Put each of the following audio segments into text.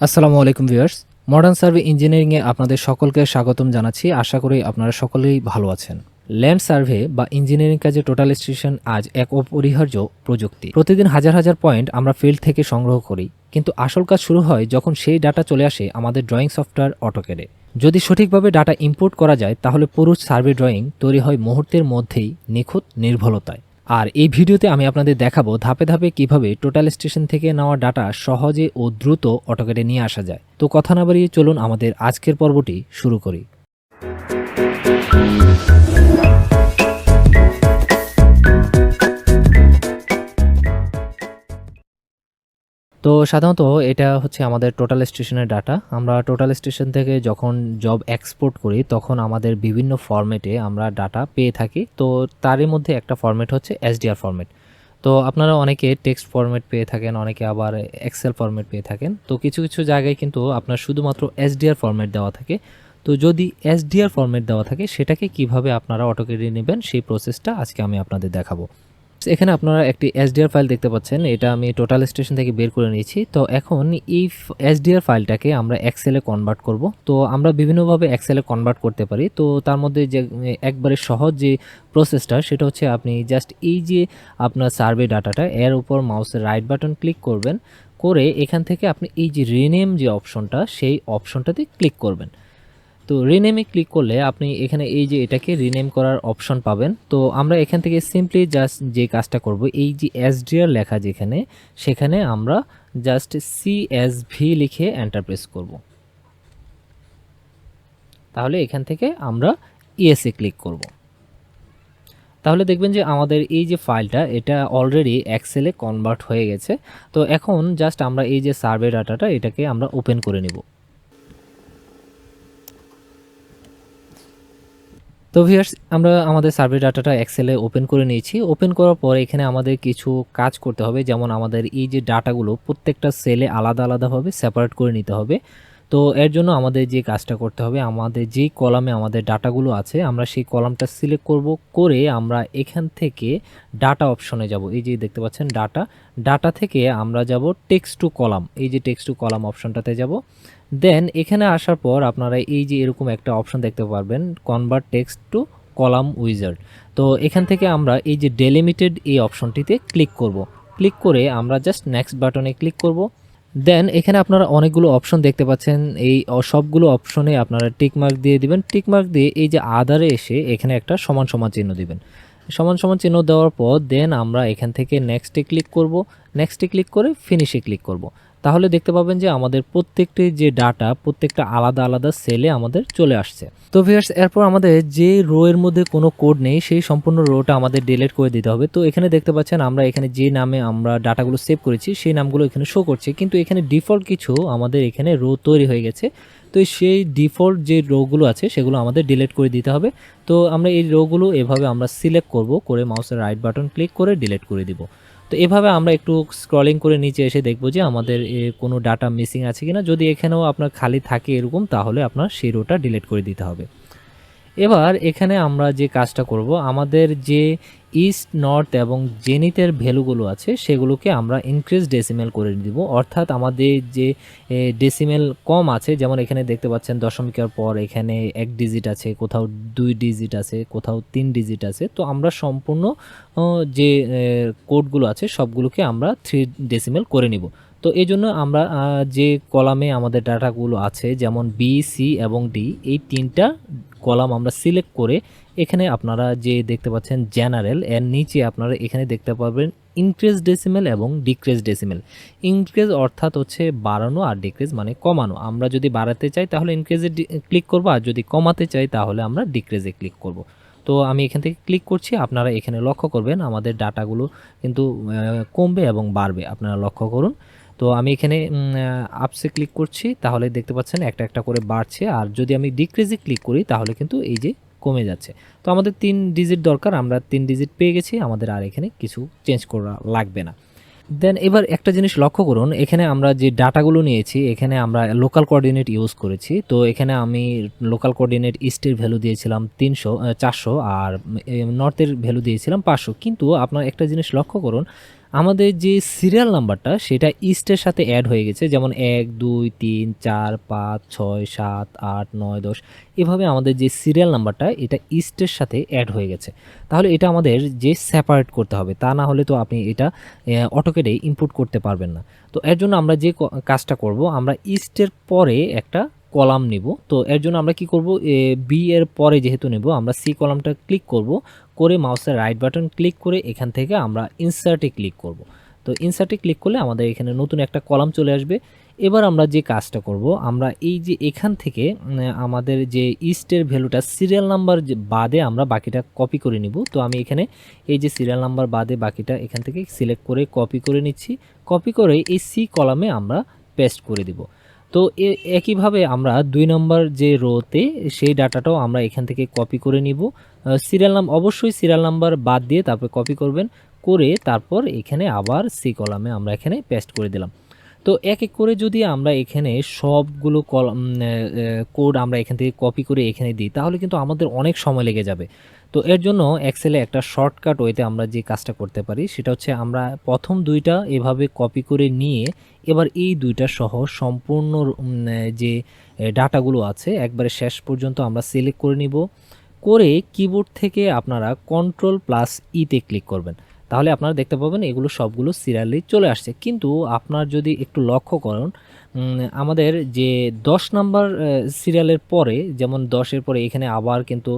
আসসালামু আলাইকুম viewers. Modern survey ইঞ্জিনিয়ারিংয়ে আপনাদের সকলকে স্বাগতম জানাচ্ছি। আশা করি আপনারা সকলেই ভালো আছেন। ল্যান্ড সার্ভে বা ইঞ্জিনিয়ারিং কাজে টোটাল স্টেশন আজ এক অপরিহার্য প্রযুক্তি। প্রতিদিন হাজার হাজার পয়েন্ট আমরা ফিল্ড থেকে সংগ্রহ করি। কিন্তু আসল কাজ শুরু হয় যখন সেই ডাটা চলে আসে আমাদের ড্রয়িং সফটওয়্যার অটোকেডে যদি সঠিকভাবে ডাটা ইম্পোর্ট করা যায়, তাহলে পুরো সার্ভে ড্রয়িং তৈরি হয় মুহূর্তের মধ্যেই নিখুঁত নির্ভুলতায়। আর এই ভিডিওতে আমি আপনাদের দেখাবো ধাপে ধাপে কীভাবে টোটাল স্টেশন থেকে নেওয়া ডাটা সহজে ও দ্রুত অটোকেটে নিয়ে আসা যায়। তো কথা না বাড়িয়ে চলুন আমাদের আজকের পর্বটি শুরু করি। তো সাধারণত এটা হচ্ছে আমাদের টোটাল স্টেশনের ডাটা আমরা টোটাল স্টেশন থেকে যখন জব এক্সপোর্ট করি, তখন আমাদের বিভিন্ন ফরম্যাটে আমরা ডাটা পেয়ে থাকি। তো তারই মধ্যে একটা ফরম্যাট হচ্ছে এসডিআর ফরম্যাট তো আপনারা অনেকে টেক্সট ফরম্যাট পেয়ে থাকেন, অনেকে আবার এক্সেল ফরম্যাট পেয়ে থাকেন। তো কিছু কিছু জায়গায় কিন্তু আপনার শুধুমাত্র এসডিআর ফরম্যাট দেওয়া থাকে। তো যদি এসডিআর ফরম্যাট দেওয়া থাকে, সেটাকে কীভাবে আপনারা অটোকেটে নেবেন, সেই প্রসেসটা আজকে আমি আপনাদের দেখাবো। এখানে আপনারা একটি এসডিআর ফাইল দেখতে পাচ্ছেন। এটা আমি টোটাল স্টেশন থেকে বের করে নিয়েছি। তো এখন এই এসডিআর ফাইলটাকে আমরা এক্সেলে কনভার্ট করব। তো আমরা বিভিন্নভাবে এক্সেলে কনভার্ট করতে পারি। তো তার মধ্যে যে একবারে সহজ যে প্রসেসটা সেটা হচ্ছে আপনি জাস্ট এই যে আপনার সার্ভে ডাটাটা এর উপর মাউসের রাইট বাটন ক্লিক করবেন। করে এখান থেকে আপনি এই যে রিনেম যে অপশনটা সেই অপশনটাতে ক্লিক করবেন। তো রিনেমে ক্লিক করলে আপনি এখানে এই যে এটাকে রিনেম করার অপশন পাবেন। তো আমরা এখান থেকে সিম্পলি জাস্ট যে কাজটা করব, এই যে এসডিআর লেখা যেখানে, সেখানে আমরা জাস্ট সিএসভি লিখে এন্টারপ্রেস করব। তাহলে এখান থেকে আমরা ইএসএ ক্লিক করব। তাহলে দেখবেন যে আমাদের এই যে ফাইলটা, এটা অলরেডি এক্সেলে কনভার্ট হয়ে গেছে। তো এখন জাস্ট আমরা এই যে সার্ভে ডাটাটা এটাকে আমরা ওপেন করে নিব। তো ভিয়ার্স আমরা আমাদের সার্ভে ডাটাটা এক্সেলে ওপেন করে নিয়েছি। ওপেন করার পর এখানে আমাদের কিছু কাজ করতে হবে। যেমন আমাদের এই যে ডাটাগুলো প্রত্যেকটা সেলে আলাদা আলাদাভাবে সেপারেট করে নিতে হবে। তো এর জন্য আমাদের যে কাজটা করতে হবে, আমাদের যেই কলামে আমাদের ডাটাগুলো আছে, আমরা সেই কলামটা সিলেক্ট করব, করে আমরা এখান থেকে ডাটা অপশনে যাব। এই যে দেখতে পাচ্ছেন ডাটা ডাটা থেকে আমরা যাব টেক্সট টু কলাম এই যে টেক্সট টু কলাম অপশনটাতে যাব। দেন এখানে আসার পর আপনারা এই যে এরকম একটা অপশন দেখতে পারবেন convert text to column wizard তো এখান থেকে আমরা এই যে ডেলিমিটেড এই অপশনটিতে ক্লিক করব। ক্লিক করে আমরা জাস্ট নেক্সট বাটনে ক্লিক করব। দেন এখানে আপনারা অনেকগুলো অপশন দেখতে পাচ্ছেন। এই সবগুলো অপশনে আপনারা টিকমার্ক দিয়ে দিবেন। টিকমার্ক দিয়ে এই যে আদারে এসে এখানে একটা সমান সমান চিহ্ন দিবেন। সমান সমান চিহ্ন দেওয়ার পর দেন আমরা এখান থেকে নেক্সটে ক্লিক করব। নেক্সটে ক্লিক করে ফিনিশে ক্লিক করব। তাহলে দেখতে পাবেন যে আমাদের প্রত্যেকটি যে ডাটা, প্রত্যেকটা আলাদা আলাদা সেলে আমাদের চলে আসছে। তো ভিউয়ার্স, এরপর আমাদের যে রো এর মধ্যে কোনো কোড নেই, সেই সম্পূর্ণ রোটা আমাদের ডিলেট করে দিতে হবে। তো এখানে দেখতে পাচ্ছেন আমরা এখানে যে নামে আমরা ডাটাগুলো সেভ করেছি, সেই নামগুলো এখানে শো করছে। কিন্তু এখানে ডিফল্ট কিছু আমাদের এখানে রো তৈরি হয়ে গেছে। তো সেই ডিফল্ট যে রোগুলো আছে, সেগুলো আমাদের ডিলেট করে দিতে হবে। তো আমরা এই রোগুলো এভাবে আমরা সিলেক্ট করব, করে মাউসের রাইট বাটন ক্লিক করে ডিলেট করে দিব। তো এভাবে আমরা একটু স্ক্রলিং করে নিচে এসে দেখব যে আমাদের কোনো ডাটা মিসিং আছে কিনা। যদি এখানেও আপনার খালি থাকে এরকম, তাহলে আপনার সেই রোটা ডিলিট করে দিতে হবে। এবার এখানে আমরা যে কাজটা করব, আমাদের যে ইস্ট, নর্থ এবং জেনিতের ভ্যালুগুলো আছে, সেগুলোকে আমরা ইনক্রিজ ডেসিমেল করে দিব। অর্থাৎ আমাদের যে ডেসিমেল কম আছে, যেমন এখানে দেখতে পাচ্ছেন দশমিকের পর এখানে এক ডিজিট আছে, কোথাও দুই ডিজিট আছে, কোথাও তিন ডিজিট আছে। তো আমরা সম্পূর্ণ যে কোডগুলো আছে, সবগুলোকে আমরা থ্রি ডেসিমেল করে নিব। তো এই জন্য আমরা যে কলামে আমাদের ডাটাগুলো আছে, যেমন বি, সি এবং ডি, এই তিনটা কলাম আমরা সিলেক্ট করে এখানে আপনারা যে দেখতে পাচ্ছেন জেনারেল, এর নিচে আপনারা এখানে দেখতে পাবেন ইনক্রিজ ডেসিমেল এবং ডিক্রিজ ডেসিমেল। ইনক্রিজ অর্থাৎ হচ্ছে বাড়ানো আর ডিক্রিজ মানে কমানো। আমরা যদি বাড়াতে চাই তাহলে ইনক্রিজে ক্লিক করব, আর যদি কমাতে চাই তাহলে আমরা ডিক্রিজে ক্লিক করব। তো আমি এখান থেকে ক্লিক করছি, আপনারা এখানে লক্ষ্য করবেন আমাদের ডাটাগুলো কিন্তু কমবে এবং বাড়বে। আপনারা লক্ষ্য করুন তো আমি এখানে আপসে ক্লিক করছি, তাহলে দেখতে পাচ্ছেন একটা একটা করে বাড়ছে। আর যদি আমি ডিক্রিজে ক্লিক করি, তাহলে কিন্তু এই যে কমে যাচ্ছে। তো আমাদের তিন ডিজিট দরকার, আমরা তিন ডিজিট পেয়ে গেছি, আমাদের আর এখানে কিছু চেঞ্জ করা লাগবে না। দেন এবার একটা জিনিস লক্ষ্য করুন, এখানে আমরা যে ডাটাগুলো নিয়েছি, এখানে আমরা লোকাল কোঅর্ডিনেট ইউজ করেছি। তো এখানে আমি লোকাল কোঅর্ডিনেট ইস্টের ভ্যালু দিয়েছিলাম তিনশো চারশো, আর নর্থের ভ্যালু দিয়েছিলাম পাঁচশো। কিন্তু আপনার একটা জিনিস লক্ষ্য করুন আমাদের যে সিরিয়াল নাম্বারটা সেটা ইস্টের সাথে অ্যাড হয়ে গেছে। যেমন এক, দুই, তিন, চার, পাঁচ, ছয়, সাত, আট, নয়, দশ। এভাবে আমাদের যে সিরিয়াল নাম্বারটা এটা ইস্টের সাথে অ্যাড হয়ে গেছে। তাহলে এটা আমাদের যে সেপারেট করতে হবে, তা না হলে তো আপনি এটা অটোকেটে ইনপুট করতে পারবেন না। তো এর জন্য আমরা যে কাজটা করব, আমরা ইস্টের পরে একটা কলাম নিব। তো এর জন্য আমরা কি করব? বি এর পরে যেহেতু নেব, আমরা সি কলামটা ক্লিক করব। করে মাউসের রাইট বাটন ক্লিক করে এখান থেকে আমরা ইনসার্টে ক্লিক করব। তো ইনসার্টে ক্লিক করলে আমাদের এখানে নতুন একটা কলাম চলে আসবে। এবার আমরা যে কাজটা করব, আমরা এই যে এখান থেকে আমাদের যে ইস্টের ভ্যালুটা সিরিয়াল নাম্বার বাদে আমরা বাকিটা কপি করে নিব। তো আমি এখানে এই যে সিরিয়াল নাম্বার বাদে বাকিটা এখান থেকে সিলেক্ট করে কপি করে নিচ্ছি। কপি করে এই সি কলামে আমরা পেস্ট করে দিব। তো একইভাবে আমরা দুই নম্বর যে রোতে সেই ডাটাটাও আমরা এখান থেকে কপি করে নিব। সিরিয়াল নাম অবশ্যই সিরিয়াল নাম্বার বাদ দিয়ে তারপর কপি করবেন। করে তারপর এখানে আবার সি কলামে আমরা এখানে পেস্ট করে দিলাম। তো এক এক করে যদি আমরা এখানে সবগুলো কলাম কোড আমরা এখান থেকে কপি করে এখানে দিই, তাহলে কিন্তু আমাদের অনেক সময় লেগে যাবে। তো এর জন্য এক্সেলে একটা শর্টকাট ওয়েতে আমরা যে কাজটা করতে পারি, সেটা হচ্ছে আমরা প্রথম দুইটা এভাবে কপি করে নিয়ে এবার এই দুইটা সহ সম্পূর্ণ যে ডাটাগুলো আছে, একবারে শেষ পর্যন্ত আমরা সিলেক্ট করে নিব। করে কিবোর্ড থেকে আপনারা কন্ট্রোল প্লাস ইতে ক্লিক করবেন। তাহলে আপনারা দেখতে পাবেন এগুলো সবগুলো সিরিয়ালি চলে আসছে। কিন্তু আপনার যদি একটু লক্ষ্য করেন আমাদের যে দশ নাম্বার সিরিয়ালের পরে, যেমন দশের পরে এখানে আবার কিন্তু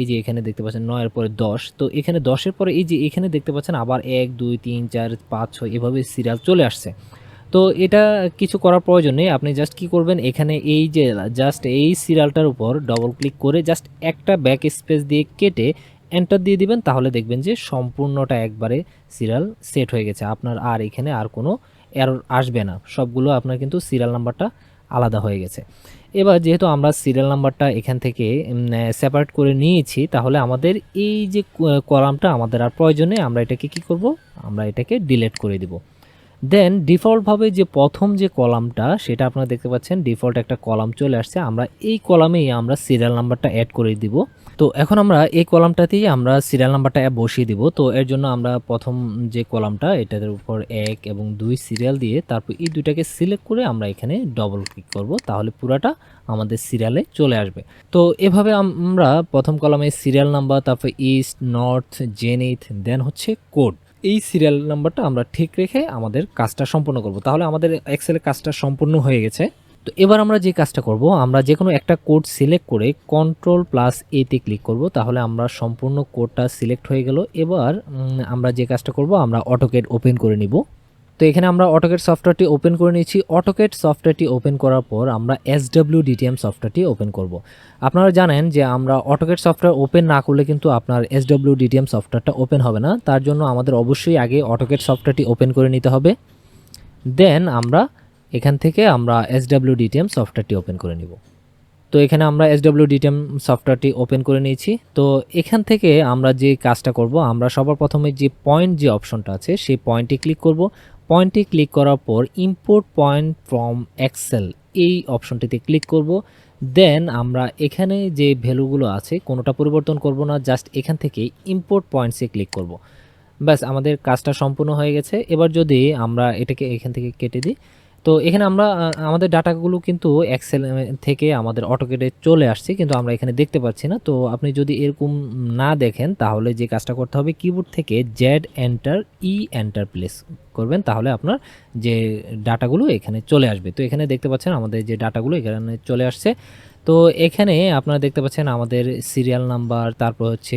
এই যে এখানে দেখতে পাচ্ছেন নয়ের পরে দশ। তো এখানে দশের পরে এই যে এখানে দেখতে পাচ্ছেন আবার এক, দুই, তিন, চার, পাঁচ, ছয় এভাবে সিরিয়াল চলে আসছে। তো এটা কিছু করার প্রয়োজন নেই, আপনি জাস্ট কি করবেন, এখানে এই যে জাস্ট এই সিরিয়ালটার উপর ডবল ক্লিক করে জাস্ট একটা ব্যাক স্পেস দিয়ে কেটে এন্টার দিয়ে দিবেন, তাহলে দেখবেন যে সম্পূর্ণটা একবারে সিরিয়াল সেট হয়ে গেছে। আপনার আর এখানে আর কোনো এরর আসবে না। সবগুলো আপনার কিন্তু সিরিয়াল নাম্বারটা আলাদা হয়ে গেছে। এবার যেহেতু আমরা সিরিয়াল নাম্বারটা এখান থেকে সেপারেট করে নিয়েছি, তাহলে আমাদের এই যে কলামটা আমাদের আর প্রয়োজনে আমরা এটাকে কি করব? আমরা এটাকে ডিলেট করে দিব। দেন ডিফল্টভাবে যে প্রথম যে কলামটা, সেটা আপনারা দেখতে পাচ্ছেন ডিফল্ট একটা কলাম চলে আসছে। আমরা এই কলামেই আমরা সিরিয়াল নাম্বারটা অ্যাড করে দিব। তো এখন আমরা এই কলামটাতেই আমরা সিরিয়াল নাম্বারটা বসিয়ে দিব। তো এর জন্য আমরা প্রথম যে কলামটা এটার উপর এক এবং দুই সিরিয়াল দিয়ে তারপর এই দুইটাকে সিলেক্ট করে আমরা এখানে ডবল ক্লিক করব। তাহলে পুরাটা আমাদের সিরিয়ালে চলে আসবে। তো এভাবে আমরা প্রথম কলামে সিরিয়াল নাম্বার তারপর ইস্ট নর্থ জেনিথ দেন হচ্ছে কোড এই সিরিয়াল নাম্বারটা আমরা ঠিক রেখে আমাদের কাজটা সম্পূর্ণ করব। তাহলে আমাদের এক্সেলের কাজটা সম্পূর্ণ হয়ে গেছে। তো এবার আমরা যে কাজটা করব, আমরা যে কোনো একটা কোড সিলেক্ট করে কন্ট্রোল প্লাস এতে ক্লিক করব, তাহলে আমরা সম্পূর্ণ কোডটা সিলেক্ট হয়ে গেল। এবার আমরা যে কাজটা করব, আমরা অটোকেড ওপেন করে নিব। তো এখানে আমরা অটোকেট সফটওয়্যারটি ওপেন করে নিয়েছি। অটোকেট সফটওয়্যারটি ওপেন করার পর আমরা এস ডাব্লিউ ডিটিএম সফটওয়্যারটি ওপেন করব। আপনারা জানেন যে আমরা অটোকেট সফটওয়্যার ওপেন না করলে কিন্তু আপনার এস ডাব্লিউ ডিটিএম সফটওয়্যারটা ওপেন হবে না। তার জন্য আমাদের অবশ্যই আগে অটোকেট সফটওয়্যারটি ওপেন করে নিতে হবে। দেন আমরা এখান থেকে আমরা এস ডাব্লিউ ডিটিএম সফটওয়্যারটি ওপেন করে নিব। তো এখানে আমরা এস ডাব্লিউ ডিটিএম সফটওয়্যারটি ওপেন করে নিয়েছি। তো এখান থেকে আমরা যে কাজটা করব, আমরা সবার প্রথমে যে পয়েন্ট যে অপশনটা আছে, সেই পয়েন্টে ক্লিক করব। পয়েন্টে ক্লিক করার পর ইম্পোর্ট পয়েন্ট ফ্রম এক্সেল এই অপশনটিতে ক্লিক করব। দেন আমরা এখানে যে ভ্যালুগুলো আছে, কোনোটা পরিবর্তন করব না জাস্ট এখান থেকে ইম্পোর্ট পয়েন্টসে ক্লিক করব। ব্যাস, আমাদের কাজটা সম্পূর্ণ হয়ে গেছে। এবার যদি আমরা এটাকে এখান থেকে কেটে দিই তো এখানে আমরা আমাদের ডাটাগুলো কিন্তু এক্সেল থেকে আমাদের অটোকেটে চলে আসছে, কিন্তু আমরা এখানে দেখতে পাচ্ছি না। তো আপনি যদি এরকম না দেখেন, তাহলে যে কাজটা করতে হবে কিবোর্ড থেকে Z enter E enter place করবেন, তাহলে আপনার যে ডাটাগুলো এখানে চলে আসবে। তো এখানে দেখতে পাচ্ছেন আমাদের যে ডাটাগুলো এখানে চলে আসছে। তো এখানে আপনারা দেখতে পাচ্ছেন আমাদের সিরিয়াল নাম্বার তারপর হচ্ছে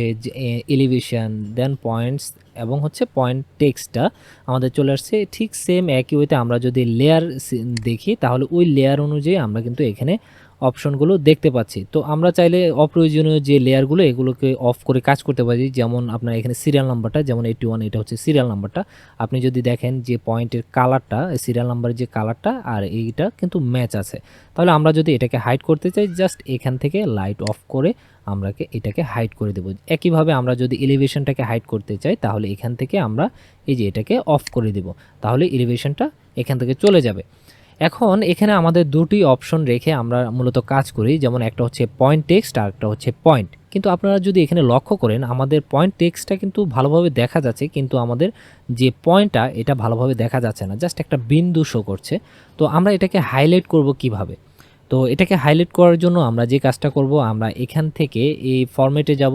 এলিভেশন দেন পয়েন্টস এবং হচ্ছে পয়েন্ট টেক্সটটা আমাদের চলে আসছে। ঠিক সেম একই ওয়েতে আমরা যদি লেয়ার দেখি, তাহলে ওই লেয়ার অনুযায়ী আমরা কিন্তু এখানে অপশনগুলো দেখতে পাচ্ছি। তো আমরা চাইলে অপ্রয়োজনীয় যে লেয়ারগুলো, এগুলোকে অফ করে কাজ করতে পারি। যেমন আপনার এখানে সিরিয়াল নাম্বারটা যেমন এইটি ওয়ান এটা হচ্ছে সিরিয়াল নাম্বারটা আপনি যদি দেখেন যে পয়েন্টের কালারটা সিরিয়াল নাম্বারের যে কালারটা আর এইটা কিন্তু ম্যাচ আছে। তাহলে আমরা যদি এটাকে হাইড করতে চাই জাস্ট এখান থেকে লাইট অফ করে আমরাকে এটাকে হাইড করে দেবো। একইভাবে আমরা যদি এলিভেশনটাকে হাইড করতে চাই, তাহলে এখান থেকে আমরা এই যে এটাকে অফ করে দেব। তাহলে এলিভেশনটা এখান থেকে চলে যাবে। এখন এখানে আমাদের দুটি অপশন রেখে আমরা মূলত কাজ করি, যেমন একটা হচ্ছে পয়েন্ট টেক্সট আর একটা হচ্ছে পয়েন্ট কিন্তু আপনারা যদি এখানে লক্ষ্য করেন, আমাদের পয়েন্ট টেক্সটটা কিন্তু ভালোভাবে দেখা যাচ্ছে, কিন্তু আমাদের যে পয়েন্টটা এটা ভালোভাবে দেখা যাচ্ছে না। জাস্ট একটা বিন্দু শো করছে। তো আমরা এটাকে হাইলাইট করব কীভাবে? তো এটাকে হাইলাইট করার জন্য আমরা যে কাজটা করব, আমরা এখান থেকে এই ফরম্যাটে যাব।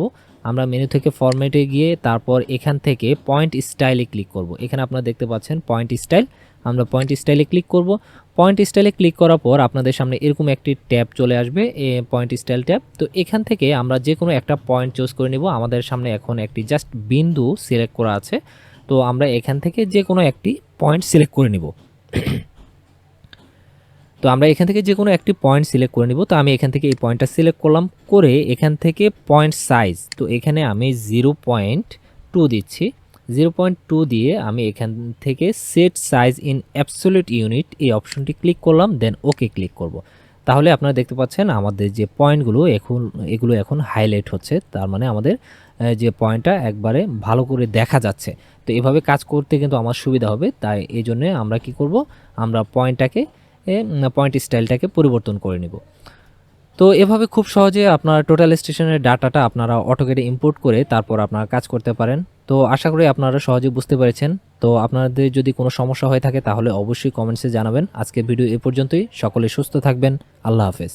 আমরা মেনু থেকে ফরম্যাটে গিয়ে তারপর এখান থেকে পয়েন্ট স্টাইলে ক্লিক করব। এখানে আপনারা দেখতে পাচ্ছেন পয়েন্ট স্টাইল আমরা পয়েন্ট স্টাইলে ক্লিক করব। পয়েন্ট স্টাইলে ক্লিক করার পর আপনাদের সামনে এরকম একটি ট্যাব চলে আসবে পয়েন্ট স্টাইল ট্যাব। তো এখান থেকে আমরা যে কোনো একটা পয়েন্ট চুজ করে নিব। আমাদের সামনে এখন একটি জাস্ট বিন্দু সিলেক্ট করা আছে। তো আমরা এখান থেকে যে কোনো একটি পয়েন্ট সিলেক্ট করে নিব। তো আমরা এখান থেকে যে কোনো একটি পয়েন্ট সিলেক্ট করে নিব। তো আমি এখান থেকে এই পয়েন্টটা সিলেক্ট করলাম, করে এখান থেকে পয়েন্ট সাইজ তো এখানে আমি জিরো পয়েন্ট টু দিচ্ছি। জিরো পয়েন্ট টু দিয়ে আমি এখান থেকে set size in absolute unit এই অপশনটি ক্লিক করলাম দেন ওকে ক্লিক করব। তাহলে আপনারা দেখতে পাচ্ছেন আমাদের যে পয়েন্টগুলো এখন, এগুলো এখন হাইলাইট হচ্ছে। তার মানে আমাদের যে পয়েন্টটা একবারে ভালো করে দেখা যাচ্ছে। তো এভাবে কাজ করতে কিন্তু আমার সুবিধা হবে। তাই এই জন্যে আমরা কি করব? আমরা পয়েন্টটাকে পয়েন্ট স্টাইলটাকে পরিবর্তন করে নিব। তো এভাবে খুব সহজে আপনার টোটাল স্টেশনের ডাটাটা আপনারা অটোকেটে ইম্পোর্ট করে তারপর আপনারা কাজ করতে পারেন। তো আশা করি আপনারা সহজে বুঝতে পেরেছেন। তো আপনাদের যদি কোনো সমস্যা হয়ে থাকে তাহলে অবশ্যই কমেন্টসে জানাবেন। আজকের ভিডিও এ পর্যন্তই। সকলে সুস্থ থাকবেন। আল্লাহ হাফেজ।